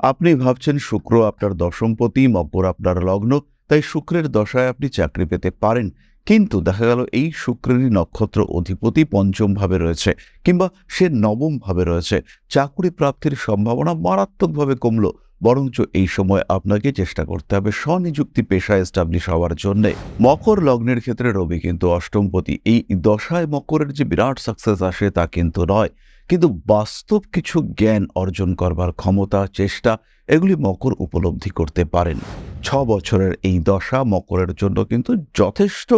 আপনি ভাবছেন শুক্র আপনার দশমপতি মকর আপনার লগ্ন, তাই শুক্রের দশায় আপনি চাকরি পেতে পারেন। কিন্তু দেখা গেল এই শুক্রেরই নক্ষত্র অধিপতি পঞ্চম ভাবে রয়েছে, কিংবা সে নবম ভাবে রয়েছে। চাকরি প্রাপ্তির সম্ভাবনা মারাত্মকভাবে কমল, বরঞ্চ এই সময় আপনাকে চেষ্টা করতে হবে স্বনিযুক্তি পেশা এস্টাবলিশ হওয়ার জন্য। মকর লগ্নের ক্ষেত্রে রবি কিন্তু অষ্টমপতি এই দশায় মকরের যে বিরাট সাকসেস আসে তা কিন্তু নয়। কিন্তু বাস্তব কিছু জ্ঞান অর্জন করবার ক্ষমতা, চেষ্টা, এগুলি মকর উপলব্ধি করতে পারেন। ছ বছরের এই দশা মকরের জন্য কিন্তু যথেষ্ট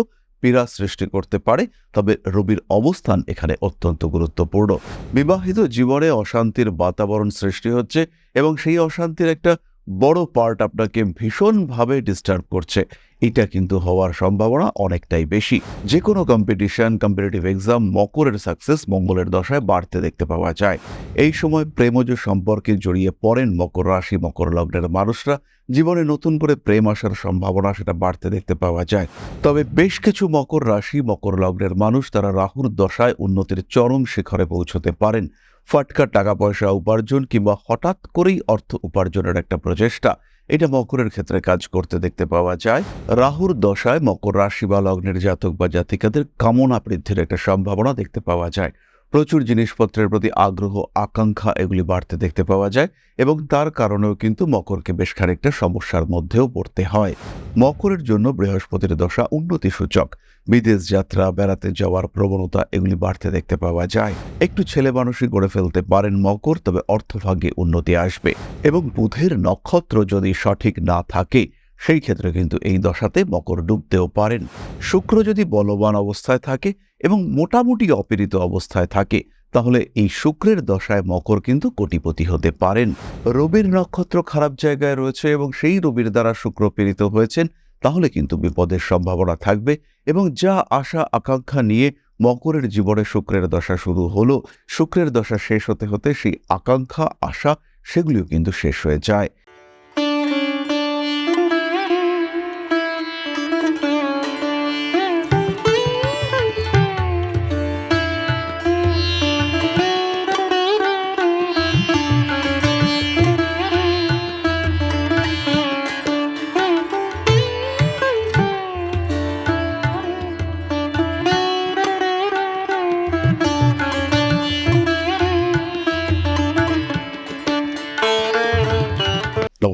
পীড়া সৃষ্টি করতে পারে, তবে রবির অবস্থান এখানে অত্যন্ত গুরুত্বপূর্ণ। বিবাহিত জীবনে অশান্তির বাতাবরণ সৃষ্টি হচ্ছে এবং সেই অশান্তির একটা বড় পার্ট আপনাকে ভীষণভাবে ডিস্টার্ব করছে। এটা কিন্তু হওয়ার সম্ভাবনা অনেকটাই বেশি। যে কোনো কম্পিটিশন কম্পিটিটিভ এক্সাম মকরের সাকসেস মঙ্গলের দশায় বাড়তে দেখতে পাওয়া যায়। এই সময় প্রেমজ সম্পর্কে জড়িয়ে পড়েন মকর রাশি, মকর লগ্নের মানুষরা। জীবনে নতুন করে প্রেম আসার সম্ভাবনা সেটা বাড়তে দেখতে পাওয়া যায়। তবে বেশ কিছু মকর রাশি, মকর লগ্নের মানুষ তারা রাহুর দশায় উন্নতির চরম শিখরে পৌঁছতে পারেন। ফাটকা টাকা পয়সা উপার্জন কিংবা হঠাৎ করেই অর্থ উপার্জনের একটা প্রচেষ্টা। এটা মকরের ক্ষেত্রে কাজ করতে দেখতে পাওয়া যায়। রাহুর দশায় মকর রাশি বা লগ্নের জাতক বা জাতিকাদের কামনা বৃদ্ধির একটা সম্ভাবনা দেখতে পাওয়া যায়। প্রচুর জিনিসপত্রের প্রতি আগ্রহ, আকাঙ্ক্ষা এগুলি বাড়তে দেখতে পাওয়া যায় এবং তার কারণেও কিন্তু মকরকে বেশ খানিকটা সমস্যার মধ্যেও পড়তে হয়। মকরের জন্য বৃহস্পতির দশা উন্নতি সূচক বিদেশ যাত্রা, বেড়াতে যাওয়ার প্রবণতা এগুলি বাড়তে দেখতে পাওয়া যায়। একটু ছেলে মানুষই গড়ে ফেলতে পারেন মকর, তবে অর্থভাগ্যে উন্নতি আসবে এবং বুধের নক্ষত্র যদি সঠিক না থাকে, সেই ক্ষেত্রে কিন্তু এই দশাতে মকর ডুবতেও পারেন। শুক্র যদি বলবান অবস্থায় থাকে এবং মোটামুটি অপেরিত অবস্থায় থাকে, তাহলে এই শুক্রের দশায় মকর কিন্তু কোটিপতি হতে পারেন। রবির নক্ষত্র খারাপ জায়গায় রয়েছে এবং সেই রবির দ্বারা শুক্র পীড়িত হয়েছেন, তাহলে কিন্তু বিপদের সম্ভাবনা থাকবে এবং যা আশা আকাঙ্ক্ষা নিয়ে মকরের জীবনে শুক্রের দশা শুরু হলো, শুক্রের দশা শেষ হতে হতে সেই আকাঙ্ক্ষা, আশা, সেগুলিও কিন্তু শেষ হয়ে যায়।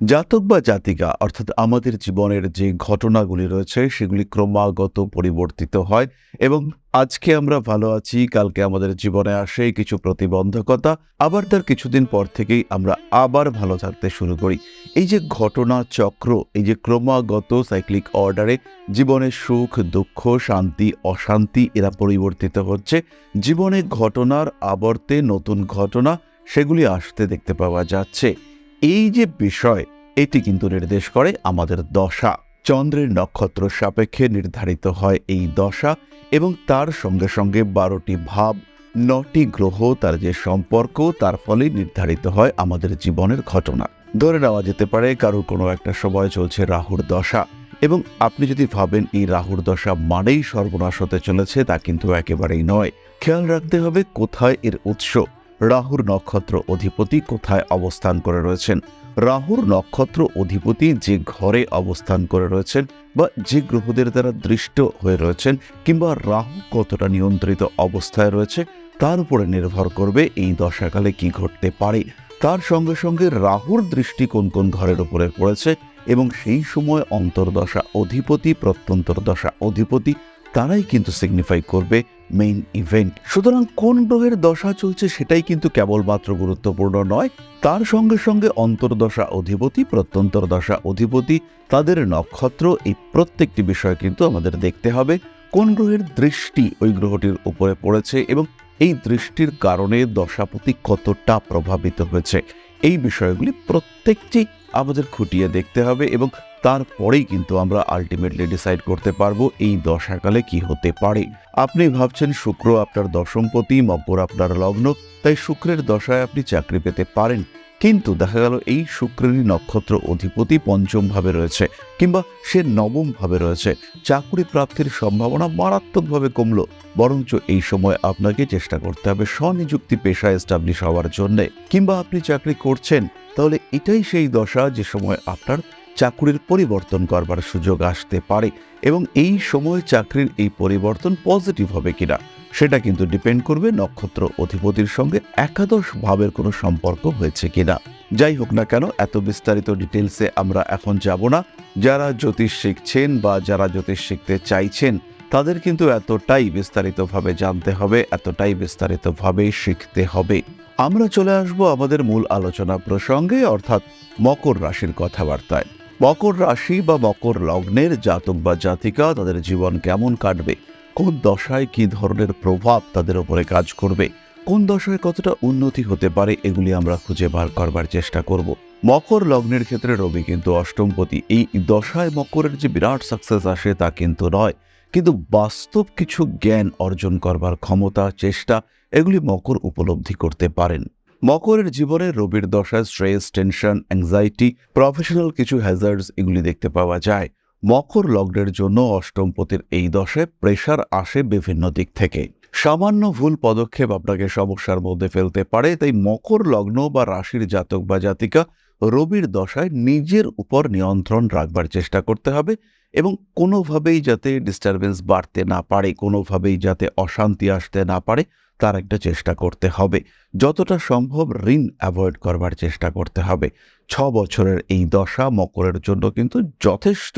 জাতক বা জাতিকা, অর্থাৎ আমাদের জীবনের যে ঘটনাগুলি রয়েছে, সেগুলি ক্রমাগত পরিবর্তিত হয় এবং আজকে আমরা ভালো আছি, কালকে আমাদের জীবনে আসে কিছু প্রতিবন্ধকতা, আবার তার কিছুদিন পর থেকেই আমরা আবার ভালো থাকতে শুরু করি। এই যে ঘটনা চক্র, এই যে ক্রমাগত সাইক্লিক অর্ডারে জীবনের সুখ, দুঃখ, শান্তি, অশান্তি এরা পরিবর্তিত হচ্ছে। জীবনে ঘটনার আবর্তে নতুন ঘটনা, সেগুলি আসতে দেখতে পাওয়া যাচ্ছে। এই যে বিষয়, এটি কিন্তু নির্দেশ করে আমাদের দশা। চন্দ্রের নক্ষত্র সাপেক্ষে নির্ধারিত হয় এই দশা এবং তার সঙ্গে সঙ্গে বারোটি ভাব, নটি গ্রহ, তার যে সম্পর্ক, তার ফলে নির্ধারিত হয় আমাদের জীবনের ঘটনা। ধরে নেওয়া যেতে পারে কারোর কোনো একটা সময় চলছে রাহুর দশা এবং আপনি যদি ভাবেন এই রাহুর দশা মানেই সর্বনাশ হতে চলেছে, তা কিন্তু একেবারেই নয়। খেয়াল রাখতে হবে কোথায় এর উৎস। রাহুর নক্ষত্র অধিপতি কোথায় অবস্থান করে রয়েছেন? রাহুর নক্ষত্র অধিপতি যে ঘরে অবস্থান করে রয়েছেন বা যে গ্রহদের দ্বারা দৃষ্ট হয়ে রয়েছেন কিংবা রাহু কতটা নিয়ন্ত্রিত অবস্থায় রয়েছে, তার উপরে নির্ভর করবে এই দশাকালে কি ঘটতে পারে। তার সঙ্গে সঙ্গে রাহুর দৃষ্টি কোন কোন ঘরের উপরে পড়েছে এবং সেই সময় অন্তর্দশা অধিপতি প্রত্যন্তর দশা অধিপতি তারাই কিন্তু সিগনিফাই করবে মেইন ইভেন্ট সুতরাং কোন গ্রহের দশা চলছে সেটাই কিন্তু কেবলমাত্র গুরুত্বপূর্ণ নয়, তার সঙ্গে সঙ্গে অন্তর্দশা অধিপতি, প্রত্যন্তর দশা অধিপতি, তাদের নক্ষত্র, এই প্রত্যেকটি বিষয় কিন্তু আমাদের দেখতে হবে। কোন গ্রহের দৃষ্টি ওই গ্রহটির উপরে পড়েছে এবং এই দৃষ্টির কারণে দশাপতি কতটা প্রভাবিত হয়েছে, এই বিষয়গুলি প্রত্যেকটি আমাদের খুঁটিয়ে দেখতে হবে এবং তারপরেই কিন্তু আমরা আলটিমেটলি ডিসাইড করতে পারব এই দশাকালে কি হতে পারে। আপনি ভাবছেন শুক্র আপনার দশমপতি মকর আপনার লগ্ন, তাই শুক্রের দশায় আপনি চাকরি পেতে পারেন। কিন্তু দেখা গেল এই শুক্রেরই নক্ষত্র অধিপতি পঞ্চম ভাবে রয়েছে, কিংবা সে নবম ভাবে রয়েছে। চাকরি প্রাপ্তির সম্ভাবনা মারাত্মকভাবে কমলো, বরঞ্চ এই সময় আপনাকে চেষ্টা করতে হবে স্বনিযুক্তি পেশা এস্টাবলিশ হওয়ার জন্যে। কিংবা আপনি চাকরি করছেন, তাহলে এটাই সেই দশা যে সময় আপনার চাকরির পরিবর্তন করবার সুযোগ আসতে পারে এবং এই সময় চাকরির এই পরিবর্তন পজিটিভ হবে কিনা, সেটা কিন্তু ডিপেন্ড করবে নক্ষত্র অধিপতির সঙ্গে একাদশ ভাবের কোনো সম্পর্ক হয়েছে কিনা। যাই হোক না কেন, এত বিস্তারিত ডিটেলসে আমরা এখন যাব না। যারা জ্যোতিষ শিখছেন বা যারা জ্যোতিষ শিখতে চাইছেন, তাদের কিন্তু এতটাই বিস্তারিতভাবে জানতে হবে, এতটাই বিস্তারিতভাবে শিখতে হবে। আমরা চলে আসব আমাদের মূল আলোচনা প্রসঙ্গে, অর্থাৎ মকর রাশির কথাবার্তায়। মকর রাশি বা মকর লগ্নের জাতক বা জাতিকা তাদের জীবন কেমন কাটবে? কোন দশায় কি ধরনের প্রভাব তাদের উপরে কাজ করবে? কোন দশায় কতটা উন্নতি হতে পারে এগুলি আমরা খুঁজে বার করবার চেষ্টা করব। মকর লগ্নের ক্ষেত্রে রবি কিন্তু অষ্টমপতি। এই দশায় মকরের যে বিরাট সাকসেস আসে তা কিন্তু নয়। কিন্তু বাস্তব কিছু জ্ঞান অর্জন করবার ক্ষমতা, চেষ্টা, এগুলি মকর উপলব্ধি করতে পারেন। মকরের জীবনে রবির দশায় স্ট্রেস, টেনশন অ্যাংজাইটি প্রফেশনাল কিছু হ্যাজার্ডস এগুলি দেখতে পাওয়া যায়। মকর লগ্নের জন্য অষ্টমপতির এই দশায় প্রেশার আসে বিভিন্ন দিক থেকে। সামান্য ভুল পদক্ষেপ আপনাকে সমস্যার মধ্যে ফেলতে পারে, তাই মকর লগ্ন বা রাশির জাতক বা জাতিকা রবির দশায় নিজের উপর নিয়ন্ত্রণ রাখবার চেষ্টা করতে হবে এবং কোনোভাবেই যাতে ডিস্টারবেন্স বাড়তে না পারে, কোনোভাবেই যাতে অশান্তি আসতে না পারে তার একটা চেষ্টা করতে হবে। যতটা সম্ভব ঋণ অ্যাভয়েড করবার চেষ্টা করতে হবে। ছ বছরের এই দশা মকরের জন্য কিন্তু যথেষ্ট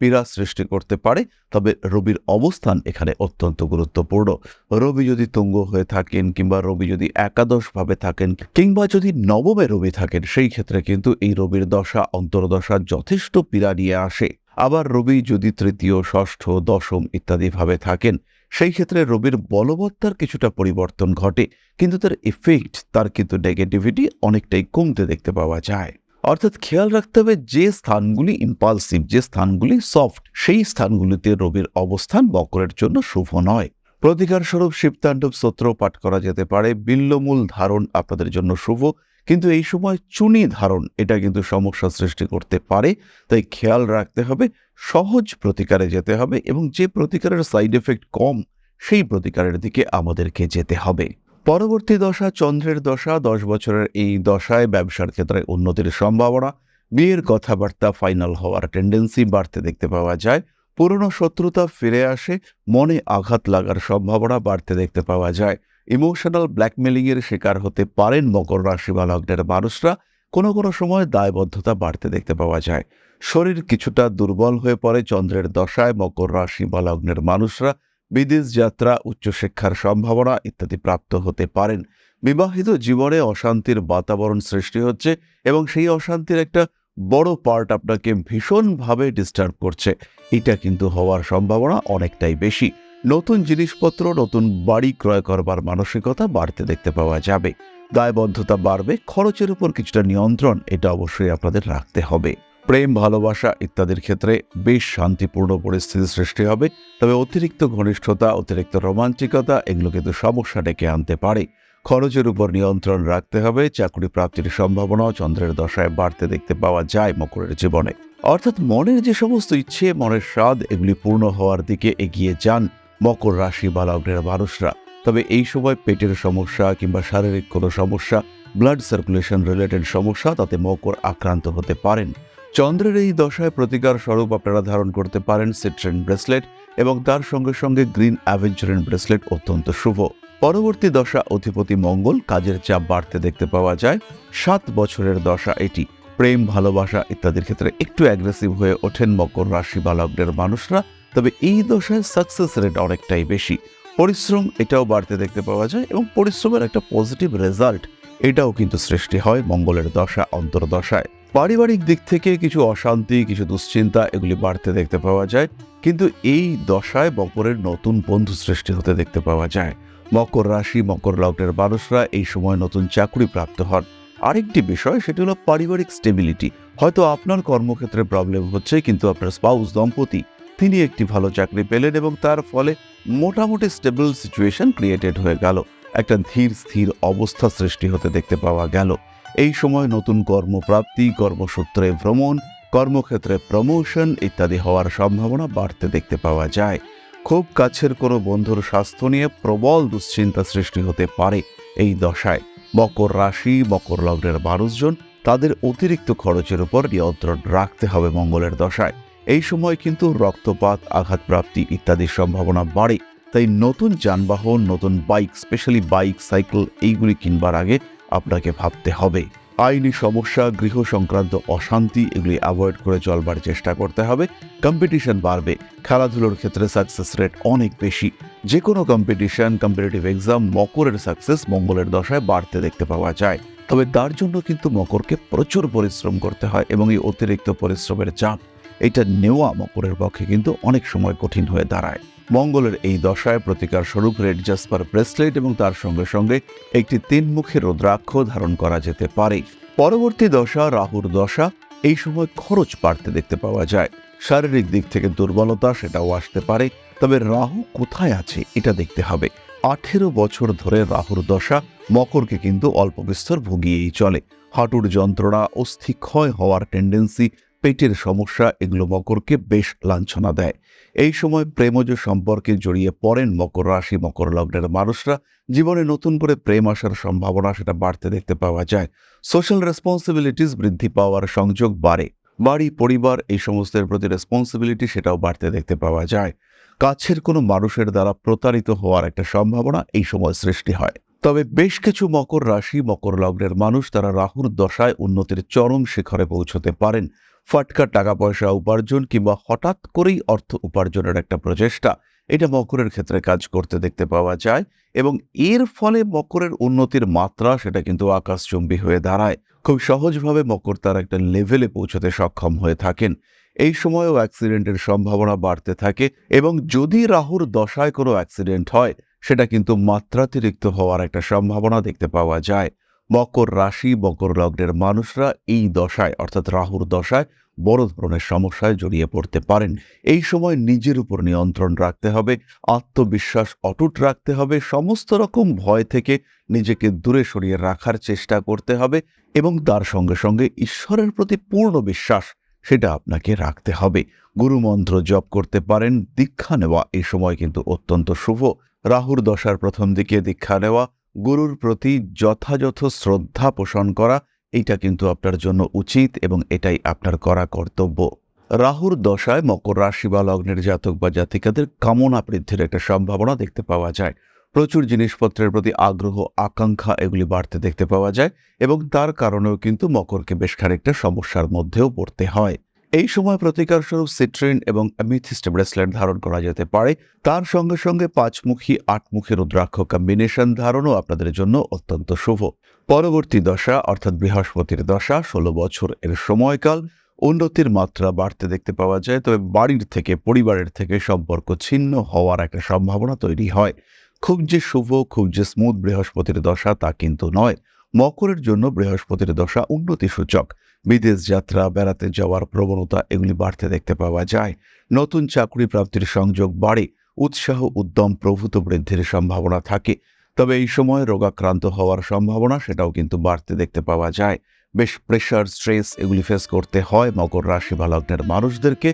পীড়া সৃষ্টি করতে পারে, তবে রবির অবস্থান এখানে অত্যন্ত গুরুত্বপূর্ণ। রবি যদি তুঙ্গ হয়ে থাকেন কিংবা রবি যদি একাদশভাবে থাকেন কিংবা যদি নবমে রবি থাকেন, সেই ক্ষেত্রে কিন্তু এই রবির দশা, অন্তর্দশা যথেষ্ট পীড়া নিয়ে আসে। আবার রবি যদি তৃতীয়, ষষ্ঠ, দশম ইত্যাদিভাবে থাকেন সেই ক্ষেত্রে রবির বলবত্তার কিছুটা পরিবর্তন ঘটে, কিন্তু তার এফেক্ট তার কিন্তু নেগেটিভিটি অনেকটাই কমতে দেখতে পাওয়া যায়। অর্থাৎ খেয়াল রাখতে হবে যে স্থানগুলি ইম্পালসিভ যে স্থানগুলি সফট সেই স্থানগুলিতে রবির অবস্থান বকরের জন্য শুভ নয়। প্রতিকার স্বরূপ শিবতাণ্ডব স্তোত্র পাঠ করা যেতে পারে। বিল্লমূল ধারণ আপনাদের জন্য শুভ। কিন্তু এই সময় চুনি ধারণ, এটা কিন্তু সমস্যা সৃষ্টি করতে পারে। তাই খেয়াল রাখতে হবে, সহজ প্রতিকারে যেতে হবে এবং যে প্রতিকারের সাইড এফেক্ট কম, সেই প্রতিকারের দিকে আমাদেরকে যেতে হবে। পরবর্তী দশা, চন্দ্রের দশা, দশ বছরের এই দশায় ব্যবসার ক্ষেত্রে উন্নতির সম্ভাবনা। বিয়ের কথাবার্তা ফাইনাল হওয়ার টেন্ডেন্সি বাড়তে দেখতে পাওয়া যায়। পুরনো শত্রুতা ফিরে আসে, মনে আঘাত লাগার সম্ভাবনা বাড়তে দেখতে পাওয়া যায়। ইমোশনাল ব্ল্যাকমেলিংয়ের শিকার হতে পারেন মকর রাশি বা লগ্নের মানুষরা। কোনো কোনো সময় দায়বদ্ধতা বাড়তে দেখতে পাওয়া যায়। শরীর কিছুটা দুর্বল হয়ে পড়ে চন্দ্রের দশায়, মকর রাশি বা লগ্নের মানুষরা বিদেশ যাত্রা, উচ্চশিক্ষার সম্ভাবনা ইত্যাদি প্রাপ্ত হতে পারেন। বিবাহিত জীবনে অশান্তির বাতাবরণ সৃষ্টি হচ্ছে এবং সেই অশান্তির একটা বড় পার্ট আপনাকে ভীষণভাবে ডিস্টার্ব করছে। এটা কিন্তু হওয়ার সম্ভাবনা অনেকটাই বেশি। নতুন জিনিসপত্র, নতুন বাড়ি ক্রয় করবার মানসিকতা বাড়তে দেখতে পাওয়া যাবে। দায়বদ্ধতা বাড়বে, খরচের উপর কিছুটা নিয়ন্ত্রণ, এটা অবশ্যই আপনাদের রাখতে হবে। প্রেম, ভালোবাসা ইত্যাদির ক্ষেত্রে বেশ শান্তিপূর্ণ পরিস্থিতি সৃষ্টি হবে, তবে অতিরিক্ত ঘনিষ্ঠতা, অতিরিক্ত রোমান্টিকতা এগুলো কিন্তু সমস্যা ডেকে আনতে পারে। খরচের উপর নিয়ন্ত্রণ রাখতে হবে, চাকরি প্রাপ্তির সম্ভাবনাও চন্দ্রের দশায় বাড়তে দেখতে পাওয়া যায় মকরের জীবনে। অর্থাৎ মনের যে সমস্ত ইচ্ছে, মনের স্বাদ, এগুলি পূর্ণ হওয়ার দিকে এগিয়ে যান। মকর রাশি বা লগ্নের মানুষরা। তবে এই সময় পেটের সমস্যা কিংবা শারীরিক কোনো সমস্যা ব্লাড সার্কুলেশন রিলেটেড সমস্যা তাতে মকর আক্রান্ত হতে পারেন। চন্দ্রের এই দশায় প্রতিকার স্বরূপ আপনারা ধারণ করতে পারেন সিট্রেন ব্রেসলেট এবং তার সঙ্গে সঙ্গে গ্রিন অ্যাভেঞ্চারেন ব্রেসলেট অত্যন্ত শুভ। পরবর্তী দশা অধিপতি মঙ্গল, কাজের চাপ বাড়তে দেখতে পাওয়া যায়। সাত বছরের দশা এটি। প্রেম, ভালোবাসা ইত্যাদির ক্ষেত্রে একটু অ্যাগ্রেসিভ হয়ে ওঠেন মকর রাশি বা লগ্নের মানুষরা। তবে এই দশায় সাকসেস রেট অনেকটাই বেশি। পরিশ্রম এটাও বাড়তে দেখতে পাওয়া যায় এবং পরিশ্রমের একটা পজিটিভ রেজাল্ট এটাও কিন্তু সৃষ্টি হয় মঙ্গলের দশা, অন্তর্দশায়। পারিবারিক দিক থেকে কিছু অশান্তি, কিছু দুশ্চিন্তা এগুলি বাড়তে দেখতে পাওয়া যায়, কিন্তু এই দশায় মকরের নতুন বন্ধু সৃষ্টি হতে দেখতে পাওয়া যায়। মকর রাশি, মকর লগ্নের মানুষরা এই সময় নতুন চাকরি প্রাপ্ত হন। আরেকটি বিষয়, সেটি হলো পারিবারিক স্টেবিলিটি হয়তো আপনার কর্মক্ষেত্রে প্রবলেম হচ্ছে, কিন্তু আপনার স্পাউস দম্পতি তিনি একটি ভালো চাকরি পেলেন এবং তার ফলে মোটামুটি স্টেবল সিচুয়েশন ক্রিয়েটেড হয়ে গেল। একটা ধীর, স্থির অবস্থা সৃষ্টি হতে দেখতে পাওয়া গেল। এই সময় নতুন কর্মপ্রাপ্তি, কর্মসূত্রে ভ্রমণ, কর্মক্ষেত্রে প্রমোশন ইত্যাদি হওয়ার সম্ভাবনা বাড়তে দেখতে পাওয়া যায়। খুব কাছের কোনো বন্ধুর স্বাস্থ্য নিয়ে প্রবল দুশ্চিন্তা সৃষ্টি হতে পারে এই দশায়। মকর রাশি, মকর লগ্নের মানুষজন তাদের অতিরিক্ত খরচের উপর নিয়ন্ত্রণ রাখতে হবে মঙ্গলের দশায়। এই সময় কিন্তু রক্তপাত, আঘাতপ্রাপ্তি ইত্যাদির সম্ভাবনা বাড়ে। তাই নতুন যানবাহন, নতুন বাইক স্পেশালি বাইক, সাইকেল এইগুলি কিনবার আগে আপনাকে ভাবতে হবে। আইনি সমস্যা, গৃহ সংক্রান্ত অশান্তি এগুলি অ্যাভয়েড করে চলবার চেষ্টা করতে হবে। কম্পিটিশন বাড়বে। খেলাধুলোর ক্ষেত্রে সাকসেস রেট অনেক বেশি। যে কোনো কম্পিটিশন কম্পিটিটিভ এক্সাম মকরের সাকসেস মঙ্গলের দশায় বাড়তে দেখতে পাওয়া যায়। তবে তার জন্য কিন্তু মকরকে প্রচুর পরিশ্রম করতে হয় এবং এই অতিরিক্ত পরিশ্রমের চাপ এটা নেওয়া মকরের পক্ষে কিন্তু অনেক সময় কঠিন হয়ে দাঁড়ায়। মঙ্গলের এই দশায় প্রতিকার স্বরূপ রেড জাসপার ব্রেসলেট এবং তার সঙ্গে সঙ্গে একটি তিনমুখী রুদ্রাক্ষ ধারণ করা যেতে পারে। পরবর্তী দশা, রাহুর দশা, এই সময় খরচ বাড়তে দেখতে পাওয়া যায়। শারীরিক দিক থেকে দুর্বলতা সেটাও আসতে পারে। তবে রাহু কোথায় আছে এটা দেখতে হবে। আঠেরো বছর ধরে রাহুর দশা মকরকে কিন্তু অল্প বিস্তর ভুগিয়েই চলে। হাঁটুর যন্ত্রণা অস্থি ক্ষয় হওয়ার টেন্ডেন্সি পেটের সমস্যা এগুলো মকরকে বেশ লাঞ্ছনা দেয়। এই সময় প্রেমজ সম্পর্কে জড়িয়ে পড়েন মকর রাশি, মকর লগ্নের মানুষরা। জীবনে নতুন করে প্রেম আসার সম্ভাবনা সেটা বাড়তে দেখতে পাওয়া যায়। সোশ্যাল রেসপন্সিবিলিটিস বৃদ্ধি পাওয়ার সংযোগ বাড়ে। বাড়ি, পরিবার এই সমস্তের প্রতি রেসপন্সিবিলিটি সেটাও বাড়তে দেখতে পাওয়া যায়। কাছের কোনো মানুষের দ্বারা প্রতারিত হওয়ার একটা সম্ভাবনা এই সময় সৃষ্টি হয়। তবে বেশ কিছু মকর রাশি, মকর লগ্নের মানুষ তারা রাহুর দশায় উন্নতির চরম শিখরে পৌঁছতে পারেন। ফাটকা টাকা পয়সা উপার্জন কিংবা হঠাৎ করেই অর্থ উপার্জনের একটা প্রচেষ্টা, এটা মকরের ক্ষেত্রে কাজ করতে দেখতে পাওয়া যায় এবং এর ফলে মকরের উন্নতির মাত্রা সেটা কিন্তু আকাশচুম্বী হয়ে দাঁড়ায়। খুব সহজভাবে মকর তার একটা লেভেলে পৌঁছতে সক্ষম হয়ে থাকেন। এই সময়েও অ্যাক্সিডেন্টের সম্ভাবনা বাড়তে থাকে এবং যদি রাহুর দশায় কোনো অ্যাক্সিডেন্ট হয়, সেটা কিন্তু মাত্রাতিরিক্ত হওয়ার একটা সম্ভাবনা দেখতে পাওয়া যায়। মকর রাশি, মকর লগ্নের মানুষরা এই দশায়, অর্থাৎ রাহুর দশায়, বড় ধরনের সমস্যায় জড়িয়ে পড়তে পারেন। এই সময় নিজের উপর নিয়ন্ত্রণ রাখতে হবে, আত্মবিশ্বাস অটুট রাখতে হবে, সমস্ত রকম ভয় থেকে নিজেকে দূরে সরিয়ে রাখার চেষ্টা করতে হবে এবং তার সঙ্গে সঙ্গে ঈশ্বরের প্রতি পূর্ণ বিশ্বাস সেটা আপনাকে রাখতে হবে। গুরুমন্ত্র জপ করতে পারেন, দীক্ষা নেওয়া এই সময় কিন্তু অত্যন্ত শুভ। রাহুর দশার প্রথম দিকে দীক্ষা নেওয়া গুরুর প্রতি যথাযথ শ্রদ্ধা পোষণ করা, এইটা কিন্তু আপনার জন্য উচিত এবং এটাই আপনার করা কর্তব্য। রাহুর দশায় মকর রাশি বা লগ্নের জাতক বা জাতিকাদের কামনা বৃদ্ধির একটা সম্ভাবনা দেখতে পাওয়া যায়। প্রচুর জিনিসপত্রের প্রতি আগ্রহ, আকাঙ্ক্ষা এগুলি বাড়তে দেখতে পাওয়া যায় এবং তার কারণেও কিন্তু মকরকে বেশ খানিকটা সমস্যার মধ্যেও পড়তে হয়। এই সময় প্রতিকার স্বরূপ সিট্রিন এবং অ্যামিথিস্ট ব্রেসলেট ধারণ করা যেতে পারে। তার সঙ্গে সঙ্গে পাঁচমুখী, আটমুখী রুদ্রাক্ষ কম্বিনেশন ধারণও আপনাদের জন্য অত্যন্ত শুভ। পরবর্তী দশা, অর্থাৎ বৃহস্পতির দশা, ষোলো বছর এর সময়কাল, উন্নতির মাত্রা বাড়তে দেখতে পাওয়া যায়, তবে বাড়ির থেকে, পরিবারের থেকে সম্পর্ক ছিন্ন হওয়ার একটা সম্ভাবনা তৈরি হয়। খুব যে শুভ, খুব যে স্মুথ বৃহস্পতির দশা তা কিন্তু নয়। মকরের জন্য বৃহস্পতির দশা উন্নতি সূচক বিদেশ যাত্রা, বেড়াতে যাওয়ার প্রবণতা এগুলি বাড়তে দেখতে পাওয়া যায়। নতুন চাকরি প্রাপ্তির সংযোগ বাড়ে, উৎসাহ উদ্যম প্রভূত বৃদ্ধির সম্ভাবনা থাকে। তবে এই সময় রোগাক্রান্ত হওয়ার সম্ভাবনা সেটাও কিন্তু বাড়তে দেখতে পাওয়া যায়। বেশ প্রেশার, স্ট্রেস এগুলি ফেস করতে হয় মকর রাশি বা লগ্নের মানুষদেরকে।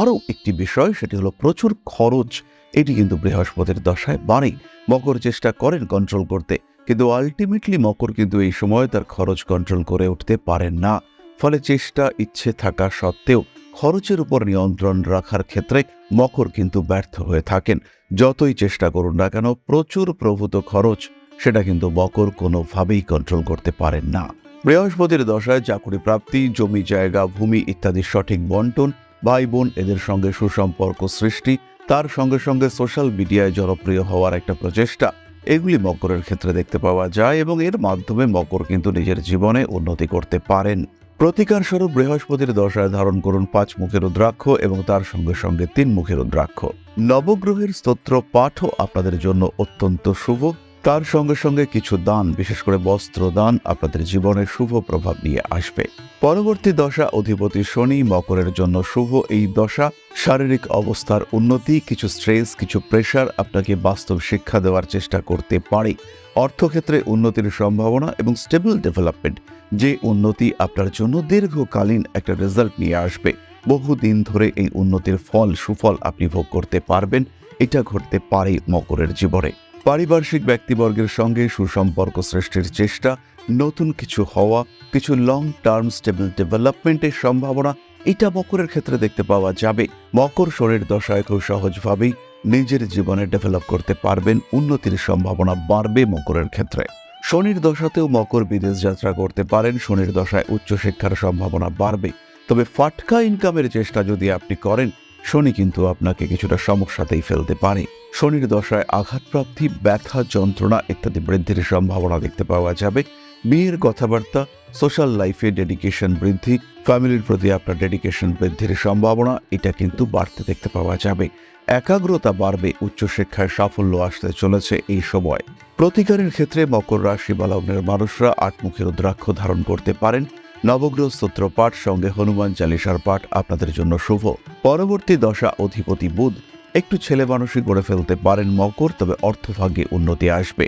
আরও একটি বিষয় সেটি হলো প্রচুর খরচ, এটি কিন্তু বৃহস্পতির দশায় বাড়ে। মকর চেষ্টা করেন কন্ট্রোল করতে, কিন্তু আলটিমেটলি মকর কিন্তু এই সময় তার খরচ কন্ট্রোল করে উঠতে পারেন না। ফলে চেষ্টা, ইচ্ছে থাকা সত্ত্বেও খরচের উপর নিয়ন্ত্রণ রাখার ক্ষেত্রে মকর কিন্তু ব্যর্থ হয়ে থাকেন। যতই চেষ্টা করুন না কেন, প্রচুর প্রভূত খরচ সেটা কিন্তু মকর কোনোভাবেই কন্ট্রোল করতে পারেন না। বৃহস্পতির দশায় চাকুরি প্রাপ্তি, জমি জায়গা, ভূমি ইত্যাদির সঠিক বন্টন ভাই বোন এদের সঙ্গে সুসম্পর্ক সৃষ্টি, তার সঙ্গে সঙ্গে সোশ্যাল মিডিয়ায় জনপ্রিয় হওয়ার একটা প্রচেষ্টা, এগুলি মকরের ক্ষেত্রে দেখতে পাওয়া যায় এবং এর মাধ্যমে মকর কিন্তু নিজের জীবনে উন্নতি করতে পারেন। প্রতিকার স্বরূপ বৃহস্পতির দশায় ধারণ করুন পাঁচ মুখের রুদ্রাক্ষ এবং তার সঙ্গে সঙ্গে তিন মুখের রুদ্রাক্ষ। নবগ্রহের স্তোত্র পাঠও আপনাদের জন্য অত্যন্ত শুভ। তার সঙ্গে সঙ্গে কিছু দান, বিশেষ করে বস্ত্র দান আপনাদের জীবনে শুভ প্রভাব নিয়ে আসবে। পরবর্তী দশা অধিপতি শনি মকরের জন্য শুভ। এই দশা শারীরিক অবস্থার উন্নতি, কিছু স্ট্রেস কিছু প্রেশার আপনাকে বাস্তব শিক্ষা দেওয়ার চেষ্টা করতে পারে। অর্থক্ষেত্রে উন্নতির সম্ভাবনা এবং স্টেবল ডেভেলপমেন্ট যে উন্নতি আপনার জন্য দীর্ঘকালীন একটা রেজাল্ট নিয়ে আসবে। বহুদিন ধরে এই উন্নতির ফল, সুফল আপনি ভোগ করতে পারবেন। এটা ঘটতে পারে মকরের জীবনে। পারিপার্শ্বিক ব্যক্তিবর্গের সঙ্গে সুসম্পর্ক সৃষ্টির চেষ্টা, নতুন কিছু হওয়া, কিছু লং টার্ম স্টেবল ডেভেলপমেন্টের সম্ভাবনা, এটা মকরের ক্ষেত্রে দেখতে পাওয়া যাবে। মকর শরীর দশায় খুব সহজভাবেই নিজের জীবনে ডেভেলপ করতে পারবেন, উন্নতির সম্ভাবনা বাড়বে মকরের ক্ষেত্রে। শনির দশাতেও মকর বিদেশ যাত্রা করতে পারেন, শনির দশায় উচ্চশিক্ষার সম্ভাবনা বাড়বে। তবে ফাটকা ইনকামের চেষ্টা যদি আপনি করেন শনি কিন্তু আপনাকে কিছুটা সমস্যাতেই ফেলতে পারে। শনির দশায় আঘাতপ্রাপ্তি, ব্যথা, যন্ত্রণা ইত্যাদি বৃদ্ধির সম্ভাবনা দেখতে পাওয়া যাবে। বিয়ের কথাবার্তা, সোশ্যাল লাইফে ডেডিকেশন বৃদ্ধি, ফ্যামিলির প্রতি আপনার ডেডিকেশন বৃদ্ধির সম্ভাবনা, এটা কিন্তু বাড়তে দেখতে পাওয়া যাবে। একাগ্রতা বাড়বে, উচ্চশিক্ষায় সাফল্য আসতে চলেছে এই সময়। প্রতিকারের ক্ষেত্রে মকর রাশি বা লগ্নের মানুষরা আটমুখী রুদ্রাক্ষ ধারণ করতে পারেন। নবগ্রহ স্তোত্র পাঠ সঙ্গে হনুমান চালিসার পাঠ আপনাদের জন্য শুভ। পরবর্তী দশা অধিপতি বুধ একটু ছেলে মানুষই গড়ে ফেলতে পারেন মকর, তবে অর্থভাগ্যে উন্নতি আসবে।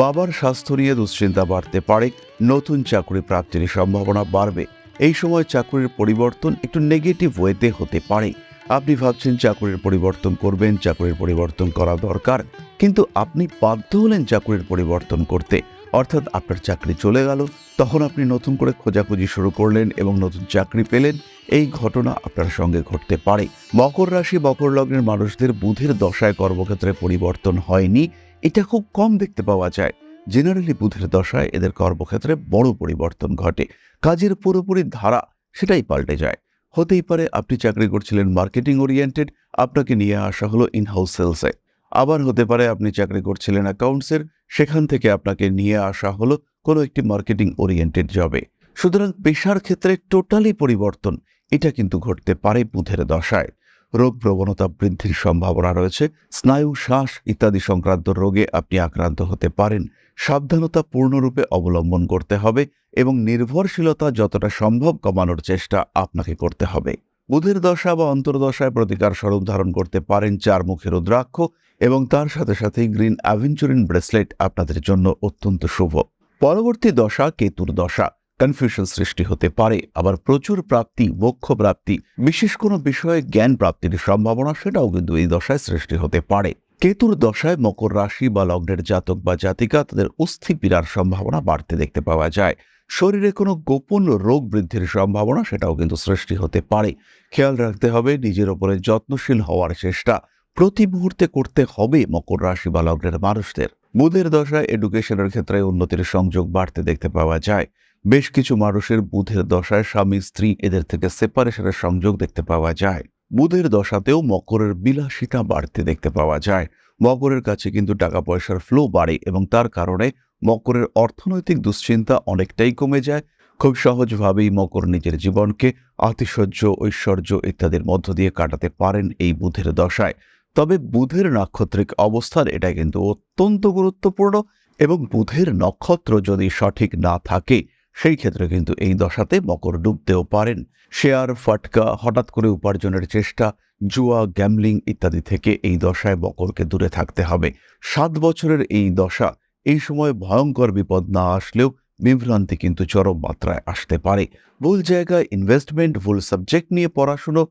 বাবার স্বাস্থ্য নিয়ে দুশ্চিন্তা বাড়তে পারে, নতুন চাকরি প্রাপ্তির সম্ভাবনা বাড়বে। এই সময় চাকরির পরিবর্তন একটু নেগেটিভ ওয়েতে হতে পারে। আপনি ভাবছেন চাকরির পরিবর্তন করবেন, চাকরির পরিবর্তন করা দরকার, কিন্তু আপনি বাধ্য হলেন চাকরির পরিবর্তন করতে। অর্থাৎ আপনার চাকরি চলে গেল, তখন আপনি নতুন করে খোঁজাখুঁজি শুরু করলেন এবং নতুন চাকরি পেলেন। এই ঘটনা আপনার সঙ্গে ঘটতে পারে। মকর রাশি মকর লগ্নের মানুষদের বুধের দশায় কর্মক্ষেত্রে পরিবর্তন হয়নি। এটা খুব কম দেখতে পাওয়া যায়। জেনারেলি বুধের দশায় এদের কর্মক্ষেত্রে বড় পরিবর্তন ঘটে। কাজের পুরোপুরি ধারা সেটাই পাল্টে যায়। হতেই পারে আপনি চাকরি করছিলেন মার্কেটিং ওরিয়েন্টেড আপনাকে নিয়ে আসা হলো ইনহাউস সেলসে আবার হতে পারে আপনি চাকরি করছিলেন অ্যাকাউন্টসের সেখান থেকে আপনাকে নিয়ে আসা হলো কোনো একটি মার্কেটিং ওরিয়েন্টেড জবে সুতরাং পেশার ক্ষেত্রে টোটালি পরিবর্তন, এটা কিন্তু ঘটতে পারে বুধের দশায়। রোগ প্রবণতা বৃদ্ধির সম্ভাবনা রয়েছে, স্নায়ু শ্বাস ইত্যাদি সংক্রান্ত রোগে আপনি আক্রান্ত হতে পারেন। সাবধানতা পূর্ণরূপে অবলম্বন করতে হবে এবং নির্ভরশীলতা যতটা সম্ভব কমানোর চেষ্টা আপনাকে করতে হবে। বুধের দশা বা অন্তর্দশায় প্রতিকার স্বরূপ ধারণ করতে পারেন চার মুখের রুদ্রাক্ষ এবং তার সাথে সাথে গ্রিন অ্যাভেঞ্চুরিন ব্রেসলেট আপনাদের জন্য অত্যন্ত শুভ। পরবর্তী দশা কেতুর দশা। কনফিউশন সৃষ্টি হতে পারে, আবার প্রচুর প্রাপ্তি, মোক্ষ প্রাপ্তি, বিশেষ কোনো বিষয়ে জ্ঞান প্রাপ্তির সম্ভাবনা সেটাও কিন্তু এই দশায় সৃষ্টি হতে পারে। কেতুর দশায় মকর রাশি বা লগ্নের জাতক বা জাতিকা তাদের অস্থি পীড়ার সম্ভাবনা বাড়তে দেখতে পাওয়া যায়। শরীরে কোনো গোপন রোগ বৃদ্ধির সম্ভাবনা সেটাও কিন্তু সৃষ্টি হতে পারে। খেয়াল রাখতে হবে, নিজের ওপরে যত্নশীল হওয়ার চেষ্টা। প্রতি মুহূর্তে করতে হবে মকর রাশি বা লগ্নের মানুষদের। বুধের দশায় এডুকেশনের ক্ষেত্রে উন্নতির সংযোগ বাড়তে দেখতে পাওয়া যায়। বেশ কিছু মানুষের বুধের দশায় স্বামী, স্ত্রী এদের থেকে সেপারেশনের সংযোগ দেখতে পাওয়া যায়। বুধের দশাতেও মকরের বিলাসিতা বাড়তে দেখতে পাওয়া যায়। মকরের কাছে কিন্তু টাকা পয়সার ফ্লো বাড়ে এবং তার কারণে মকরের অর্থনৈতিক দুশ্চিন্তা অনেকটাই কমে যায়। খুব সহজভাবেই মকর নিজের জীবনকে আতিশয্য, ঐশ্বর্য ইত্যাদির মধ্য দিয়ে কাটাতে পারেন এই বুধের দশায়। তবে বুধের নাক্ষত্রিক অবস্থান এটা কিন্তু অত্যন্ত গুরুত্বপূর্ণ এবং বুধের নক্ষত্র যদি সঠিক না থাকে, সেই ক্ষেত্রে কিন্তু এই দশাতে মকর ডুবতেও পারেন। শেয়ার, ফাটকা, হঠাৎ করে উপার্জনের চেষ্টা, জুয়া, গ্যামলিং ইত্যাদি থেকে এই দশায় মকরকে দূরে থাকতে হবে। সাত বছরের এই দশা এই সময় ভয়ঙ্কর বিপদ না আসলেও বিভ্রান্তি কিন্তু চরম মাত্রায় আসতে পারে। ভুল জায়গায় ইনভেস্টমেন্ট ভুল সাবজেক্ট নিয়ে পড়াশুনো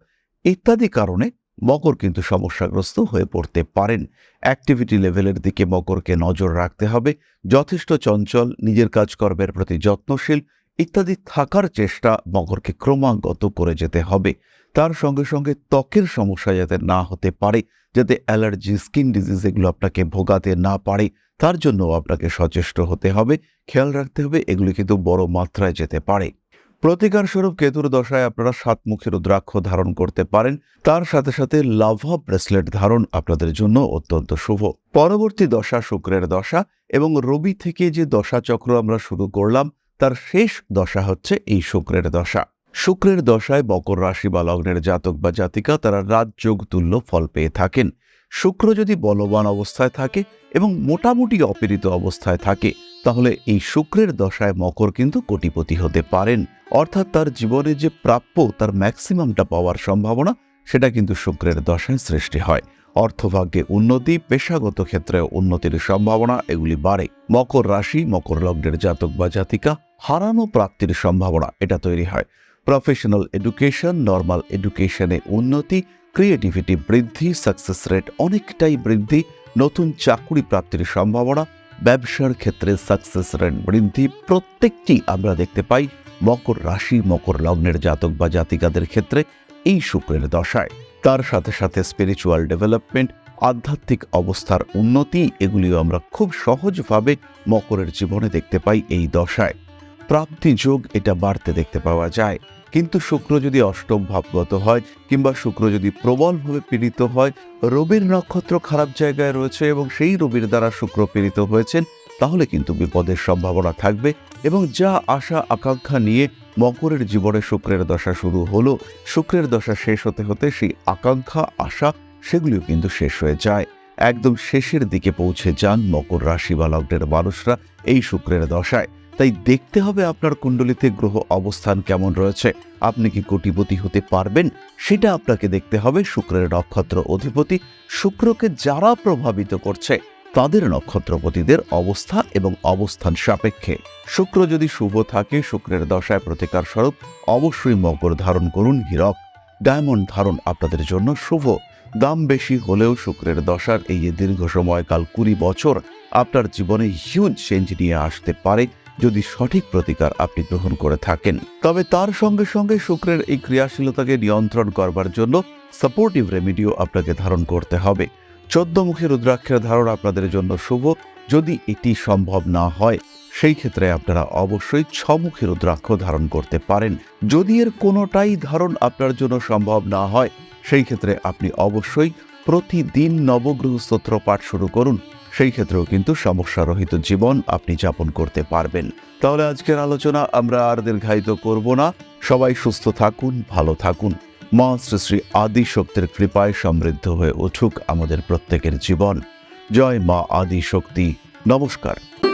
ইত্যাদি কারণে মকর কিন্তু সমস্যাগ্রস্ত হয়ে পড়তে পারেন। অ্যাক্টিভিটি লেভেলের দিকে মকরকে নজর রাখতে হবে। যথেষ্ট চঞ্চল, নিজের কাজকর্মের প্রতি যত্নশীল ইত্যাদি থাকার চেষ্টা মকরকে ক্রমাগত করে যেতে হবে। তার সঙ্গে সঙ্গে ত্বকের সমস্যা যাতে না হতে পারে, যাতে অ্যালার্জি, স্কিন ডিজিজ এগুলো আপনাকে ভোগাতে না পারে, তার জন্য আপনাকে সচেষ্ট হতে হবে। খেয়াল রাখতে হবে এগুলি কিন্তু বড় মাত্রায় যেতে পারে। প্রতিকার স্বরূপ কেতুর দশায় আপনারা সাত সাতমুখী রুদ্রাক্ষ ধারণ করতে পারেন। তার সাথে সাথে লাভা ব্রেসলেট ধারণ আপনাদের জন্য অত্যন্ত শুভ। পরবর্তী দশা শুক্রের দশা এবং রবি থেকে যে দশা চক্র আমরা শুরু করলাম, তার শেষ দশা হচ্ছে এই শুক্রের দশা। শুক্রের দশায় মকর রাশি বা লগ্নের জাতক বা জাতিকা তারা রাজযোগ তুল্য ফল পেয়ে থাকেন। শুক্র যদি বলবান অবস্থায় থাকে এবং মোটামুটি অপীড়িত অবস্থায় থাকে তাহলে এই শুক্রের দশায় মকর কিন্তু কোটিপতি হতে পারেন। অর্থাৎ তার জীবনে যে প্রাপ্য, তার ম্যাক্সিমামটা পাওয়ার সম্ভাবনা, সেটা কিন্তু শুক্রের দশায় সৃষ্টি হয়। অর্থভাগ্যে উন্নতি, পেশাগত ক্ষেত্রে উন্নতির সম্ভাবনা, এগুলি বাড়ে। মকর রাশি, মকর লগ্নের জাতক বা জাতিকা, হারানো প্রাপ্তির সম্ভাবনা, এটা তৈরি হয়। প্রফেশনাল এডুকেশন, নর্মাল এডুকেশনে উন্নতি, ক্রিয়েটিভিটি বৃদ্ধি, সাকসেস রেট অনেকটাই বৃদ্ধি, নতুন চাকরি প্রাপ্তির সম্ভাবনা ব্যবসার ক্ষেত্রে সাকসেস রেট বৃদ্ধি প্রত্যেকটি আমরা দেখতে পাই মকর রাশি, মকর লগ্নের জাতক বা জাতিকাদের ক্ষেত্রে এই শুক্রের দশায়। তার সাথে সাথে স্পিরিচুয়াল ডেভেলপমেন্ট আধ্যাত্মিক অবস্থার উন্নতি, এগুলিও আমরা খুব সহজভাবে মকরের জীবনে দেখতে পাই এই দশায়। প্রাপ্তি যোগ এটা বাড়তে দেখতে পাওয়া যায়। কিন্তু শুক্র যদি অষ্টম ভাবগত হয় কিংবা শুক্র যদি প্রবলভাবে পীড়িত হয়, রবির নক্ষত্র খারাপ জায়গায় রয়েছে এবং সেই রবির দ্বারা শুক্র পীড়িত হয়েছেন, তাহলে কিন্তু বিপদের সম্ভাবনা থাকবে এবং যা আশা আকাঙ্ক্ষা নিয়ে মকরের জীবনে শুক্রের দশা শুরু হলো, শুক্রের দশা শেষ হতে হতে সেই আকাঙ্ক্ষা, আশা সেগুলিও কিন্তু শেষ হয়ে যায়। একদম শেষের দিকে পৌঁছে যান মকর রাশি বা লগ্নের মানুষরা এই শুক্রের দশায়। তাই দেখতে হবে আপনার কুণ্ডলিতে গ্রহ অবস্থান কেমন রয়েছে। আপনি কি কোটিপতি হতে পারবেন? সেটা আপনাকে দেখতে হবে শুক্রের নক্ষত্র অধিপতি। শুক্রকে যারা প্রভাবিত করছে, তাদের নক্ষত্রপতিদের অবস্থা এবং অবস্থান সাপেক্ষে। শুক্র যদি শুভ থাকে, শুক্রের দশায় প্রতিকার স্বরূপ, অবশ্যই মকর ধারণ করুন হীরক। ডায়মন্ড ধারণ আপনাদের জন্য শুভ। দাম বেশি হলেও শুক্রের দশার এই দীর্ঘ সময়কাল কুড়ি বছর আপনার জীবনে হিউজ চেঞ্জ নিয়ে আসতে পারে। যদি সঠিক প্রতিকার আপনি গ্রহণ করে থাকেন, তবে তার সঙ্গে সঙ্গে শুক্রের এই ক্রিয়াশীলতাকে নিয়ন্ত্রণ করবার জন্য সাপোর্টিভ রেমিডিও আপনাকে ধারণ করতে হবে। চোদ্দমুখী রুদ্রাক্ষের ধারণ আপনাদের জন্য শুভ। যদি এটি সম্ভব না হয়, সেই ক্ষেত্রে আপনারা অবশ্যই ছমুখী রুদ্রাক্ষ ধারণ করতে পারেন। যদি এর কোনোটাই ধারণ আপনার জন্য সম্ভব না হয়, সেই ক্ষেত্রে আপনি অবশ্যই প্রতিদিন নবগ্রহ স্তোত্র পাঠ শুরু করুন। সেই ক্ষেত্রেও কিন্তু সমস্যারহিত জীবন আপনি যাপন করতে পারবেন। তাহলে আজকের আলোচনা আমরা আর দীর্ঘায়িত করব না। সবাই সুস্থ থাকুন, ভালো থাকুন। মা শ্রী শ্রী আদি শক্তির কৃপায় সমৃদ্ধ হয়ে উঠুক আমাদের প্রত্যেকের জীবন। জয় মা আদি শক্তি নমস্কার।